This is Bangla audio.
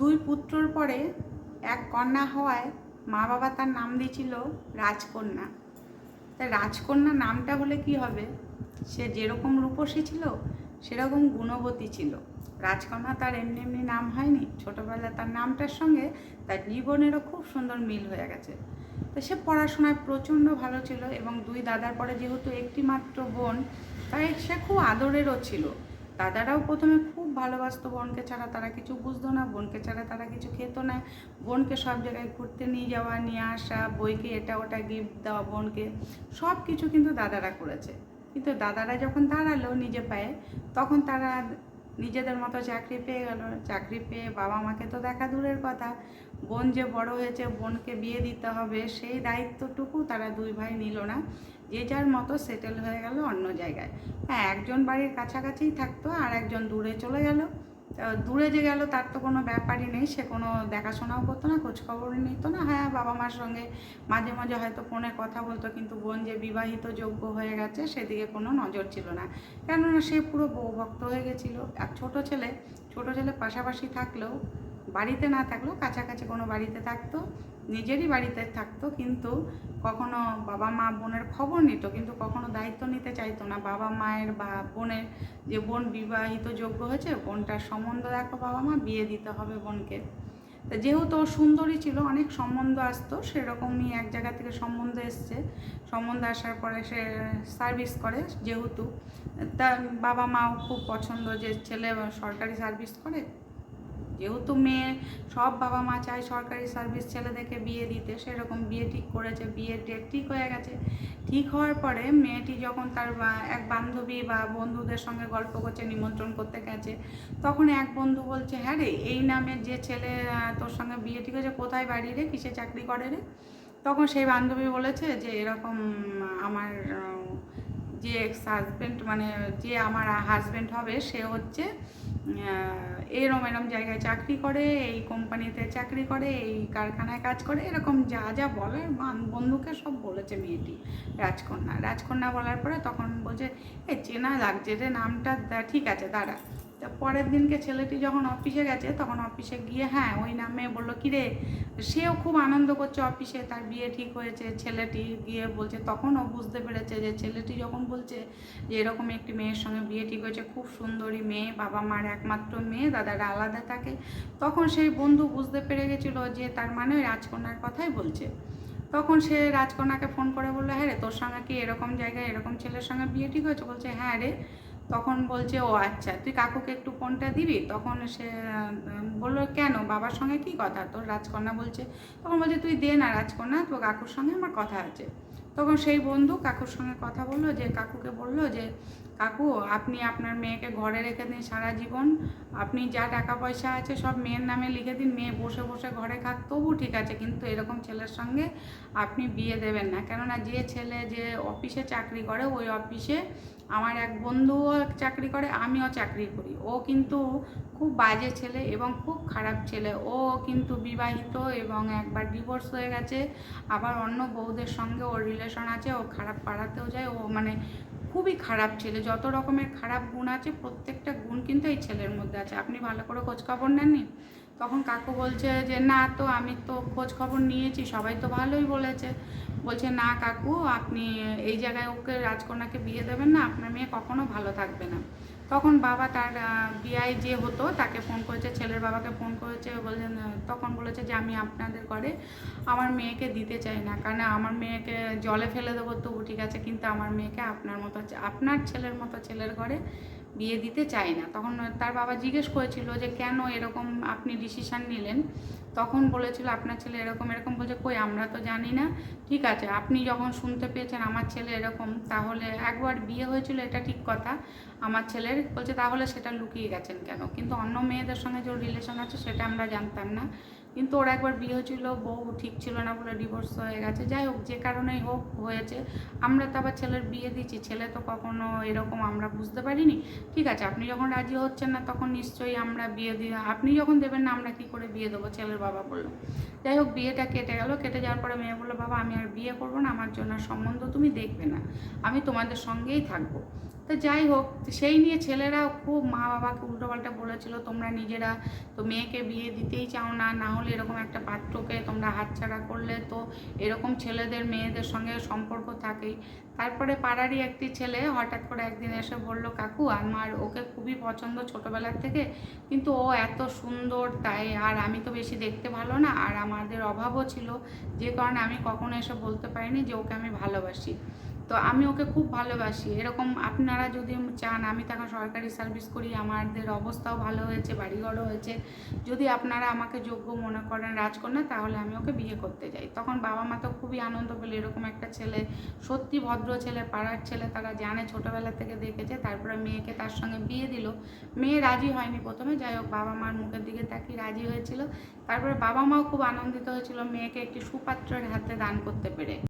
দুই পুত্রর পরে এক কন্যা হওয়ায় মা বাবা তার নাম দিয়েছিল রাজকন্যা। তা রাজকন্যা নামটা হলে কি হবে? সে যেরকম রূপসী ছিল, সেরকম গুণবতী ছিল। রাজকন্যা তার এমনি এমনি নাম হয়নি। ছোটোবেলায় তার নামটার সঙ্গে তার জীবনেরও খুব সুন্দর মিল হয়ে গেছে। তো সে পড়াশোনায় প্রচণ্ড ভালো ছিল এবং দুই দাদার পরে যেহেতু একটি মাত্র বোন, তাই সে খুব আদরেরও ছিল। দাদারাও প্রথমে খুব ভালোবাসতো বোনকে ছাড়া, তারা কিছু বুঝতো না। বোনকে ছাড়া তারা কিছু খেত না। বোনকে সব জায়গায় ঘুরতে নিয়ে যাওয়া, নিয়ে আসা, বইকে এটা ওটা গিফট দেওয়া, বোনকে সব কিছু কিন্তু দাদারা করেছে। কিন্তু দাদারা যখন দাঁড়াল নিজে পায়ে, তখন তারা নিজেদের মতো চাকরি পেয়ে গেল। চাকরি পেয়ে বাবা মাকে তো দেখা দূরের কথা। বোন যে বড় হয়েছে, বোনকে বিয়ে দিতে হবে, সেই দায়িত্বটুকু তারা দুই ভাই নিল না। যে যার মতো সেটেল হয়ে গেল অন্য জায়গায়। হ্যাঁ একজন বাড়ির কাছাকাছিই থাকতো আর একজন দূরে চলে গেল। দূরে যে গেল তার তো কোনো ব্যাপারই নেই, সে কোনো দেখাশোনাও করতো না, খোঁজখবরও নিত না। হ্যাঁ বাবা মার সঙ্গে মাঝে মাঝে হয়তো ফোনে কথা বলতো, কিন্তু বোন যে বিবাহিত যোগ্য হয়ে গেছে সেদিকে কোনো নজর ছিল না। কেননা সে পুরো বউভক্ত হয়ে গেছিল। এক ছোটো ছেলে ছোটো ছেলে পাশাপাশি থাকলেও বাড়িতে না থাকলেও কাছাকাছি কোনো বাড়িতে থাকতো, নিজেরই বাড়িতে থাকতো, কিন্তু কখনো বাবা মা বোনের খবর নিত, কিন্তু কখনো দায়িত্ব নিতে চাইতো না। বাবা মায়ের বা বোনের যে বোন বিবাহিত যোগ্য হয়েছে, বোনটার সম্বন্ধ দেখো বাবা মা, বিয়ে দিতে হবে বোনকে। তা যেহেতু সুন্দরী ছিল, অনেক সম্বন্ধ আসতো, সেরকমই এক জায়গা থেকে সম্বন্ধ এসছে। সম্বন্ধ আসার পরে সে সার্ভিস করে যেহেতু। তা বাবা মাও খুব পছন্দ যে ছেলে সরকারি সার্ভিস করে যেহেতু মেয়ে, সব বাবা মা চায় সরকারি সার্ভিস ছেলেদেরকে বিয়ে দিতে। সেরকম বিয়ে ঠিক করেছে, বিয়ের ডেট ঠিক হয়ে গেছে। ঠিক হওয়ার পরে মেয়েটি যখন তার এক বান্ধবী বা বন্ধুদের সঙ্গে গল্প করছে, নিমন্ত্রণ করতে গেছে, তখন এক বন্ধু বলছে হ্যাঁ রে, এই নামের যে ছেলে তোর সঙ্গে বিয়ে ঠিক হয়েছে, কোথায় বাড়ি রে? কিসে চাকরি করে রে? তখন সেই বান্ধবী বলেছে যে, এরকম আমার যে এক্স হাজব্যান্ড মানে যে আমার হাজব্যান্ড হবে, সে হচ্ছে এরম এরম জায়গায় চাকরি করে, এই কোম্পানিতে চাকরি করে, এই কারখানায় কাজ করে, এরকম যা যা বলে বন্ধুকে সব বলেছে মেয়েটি, রাজকন্যা। রাজকন্যা বলার পরে তখন বলছে, এ চেনা লাগছে রে, নামটা ঠিক আছে, দাঁড়া। তা পরের দিনকে ছেলেটি যখন অফিসে গেছে, তখন অফিসে গিয়ে হ্যাঁ ওই নামে বলল কি রে সেও খুব আনন্দ করছে অফিসে, তার বিয়ে ঠিক হয়েছে। ছেলেটি গিয়ে বলছে, তখন ও বুঝতে পেরেছে যে ছেলেটি যখন বলছে যে এরকম একটি মেয়ের সঙ্গে বিয়ে ঠিক হয়েছে, খুব সুন্দরী মেয়ে, বাবা মার একমাত্র মেয়ে, দাদারা আলাদা থাকে, তখন সেই বন্ধু বুঝতে পেরে গেছিল যে তার মানে ওই রাজকন্যার কথাই বলছে। তখন সে রাজকন্যাকে ফোন করে বলল হ্যাঁ রে, তোর সঙ্গে কি এরকম জায়গায় এরকম ছেলের সঙ্গে বিয়ে ঠিক হয়েছে? বলছে হ্যাঁ রে তখন বলছে, ও আচ্ছা তুই কাকুকে একটু ফোনটা দিবি? তখন সে বলল, কেন? বাবার সঙ্গে কি কথা? তোর রাজকন্যা বলছে, তখন বলছে, তুই দে না রাজকন্যা, তোর কাকুর সঙ্গে আমার কথা আছে। তখন সেই বন্ধু কাকুর সঙ্গে কথা বলল, যে কাকুকে বলল যে কাকু, আপনি আপনার মেয়েকে ঘরে রেখে দিন সারা জীবন। আপনি যা টাকা পয়সা আছে সব মেয়ের নামে লিখে দিন, মেয়ে বসে বসে ঘরে খাক, তবু ঠিক আছে, কিন্তু এরকম ছেলের সঙ্গে আপনি বিয়ে দেবেন না। কেননা যে ছেলে যে অফিসে চাকরি করে, ওই অফিসে আমার এক বন্ধুও চাকরি করে, আমিও চাকরি করি। ও কিন্তু খুব বাজে ছেলে এবং খুব খারাপ ছেলে। ও কিন্তু বিবাহিত এবং একবার ডিভোর্স হয়ে গেছে। আবার অন্য বউদের সঙ্গে ওর রিলেশন আছে, ও খারাপ পাড়াতেও যায়, ও মানে খুবই খারাপ ছেলে, যত রকমের খারাপ গুণ আছে, প্রত্যেকটা গুণ কিন্তু এই ছেলের মধ্যে আছে। আপনি ভালো করে খোঁজখবর নেননি? তখন কাকু বলছে যে, না তো, আমি তো খোঁজ খবর নিয়েছি, সবাই তো ভালোই বলেছে। বলছে, না কাকু, আপনি এই জায়গায় ওকে রাজকন্যাকে বিয়ে দেবেন না, আপনার মেয়ে কখনো ভালো থাকবে না। তখন বাবা তার বিআই যে হতো তাকে ফোন করেছে, ছেলের বাবাকে ফোন করেছে বলছেন তখন বলেছে যে আমি আপনাদের ঘরে আমার মেয়েকে দিতে চাই না, কারণ আমার মেয়েকে জলে ফেলে দেবো তবু ঠিক আছে, কিন্তু আমার মেয়েকে আপনার মতো, আপনার ছেলের মতো ছেলের ঘরে বিয়ে দিতে চায় না। তখন তার বাবা জিজ্ঞেস করেছিল যে, কেন এরকম আপনি ডিসিশান নিলেন? তখন বলেছিল, আপনার ছেলে এরকম এরকম। বলছে, কই, আমরা তো জানি না। ঠিক আছে, আপনি যখন শুনতে পেয়েছেন আমার ছেলে এরকম, তাহলে একবার বিয়ে হয়েছিল, এটা ঠিক কথা। আমার ছেলের বলছে, তাহলে সেটা লুকিয়ে গেছেন কেন? কিন্তু অন্য মেয়েদের সঙ্গে যে রিলেশন আছে, সেটা আমরা জানতাম না। কিন্তু ওর একবার বিয়ে হয়েছিল, বউ ঠিক ছিল না বলে ডিভোর্স হয়ে গেছে। যাই হোক, যে কারণেই হোক হয়েছে। আমরা তো আবার ছেলের বিয়ে দিচ্ছি ছেলে তো কখনো এরকম আমরা বুঝতে পারিনি। ঠিক আছে, আপনি যখন রাজি হচ্ছেন না, তখন নিশ্চয়ই আমরা বিয়ে দিয়ে, আপনি যখন দেবেন না, আমরা কি করে বিয়ে দেবো ছেলের বাবা বলল। যাই হোক, বিয়েটা কেটে গেল। কেটে যাওয়ার পরে মেয়ে বলল, বাবা, আমি আর বিয়ে করব না, আমার জন্য সম্বন্ধ তুমি দেখবে না। আমি তোমাদের সঙ্গেই থাকব। তো যাই হোক, সেই নিয়ে ছেলেরা খুব মা বাবাকে উল্টোপাল্টা বলেছিল, তোমরা নিজেরা তো মেয়েকে বিয়ে দিতেই চাও না না হলে এরকম একটা পাত্রকে তোমরা হাতছাড়া করলে তো এরকম ছেলেদের মেয়েদের সঙ্গে সম্পর্ক থাকেই। তারপরে পাড়ারই একটি ছেলে হঠাৎ করে একদিন এসে বলল, কাকু, আমার ওকে খুবই পছন্দ ছোটোবেলার থেকে, কিন্তু ও এত সুন্দর, তাই আর আমি তো বেশি দেখতে ভালো না, আর আমাদের অভাবও ছিল, যে কারণে আমি কখনো এসে বলতে পারিনি যে ওকে আমি ভালোবাসি। তো আমি ওকে খুব ভালোবাসি। এরকম আপনারা যদি চান, আমি তখন সরকারি সার্ভিস করি, আমাদের অবস্থাও ভালো হয়েছে, বাড়িঘরও হয়েছে। যদি আপনারা আমাকে যোগ্য মনে করেন রাজকন্যা, তাহলে আমি ওকে বিয়ে করতে যাই। তখন বাবা মা তো খুবই আনন্দ পেলে, এরকম একটা ছেলে, সত্যি ভদ্র ছেলে, পাড়ার ছেলে তারা জানে, ছোটোবেলা থেকে দেখেছে, তারপরে মেয়েকে তার সঙ্গে বিয়ে দিল। মেয়ে রাজি হয়নি প্রথমে, যাই হোক, বাবা মার মুখের দিকে তাকিয়ে রাজি হয়েছিল। তারপরে বাবা মাও খুব আনন্দিত হয়েছিল, মেয়েকে একটি সুপাত্রের হাতে দান করতে পেরে।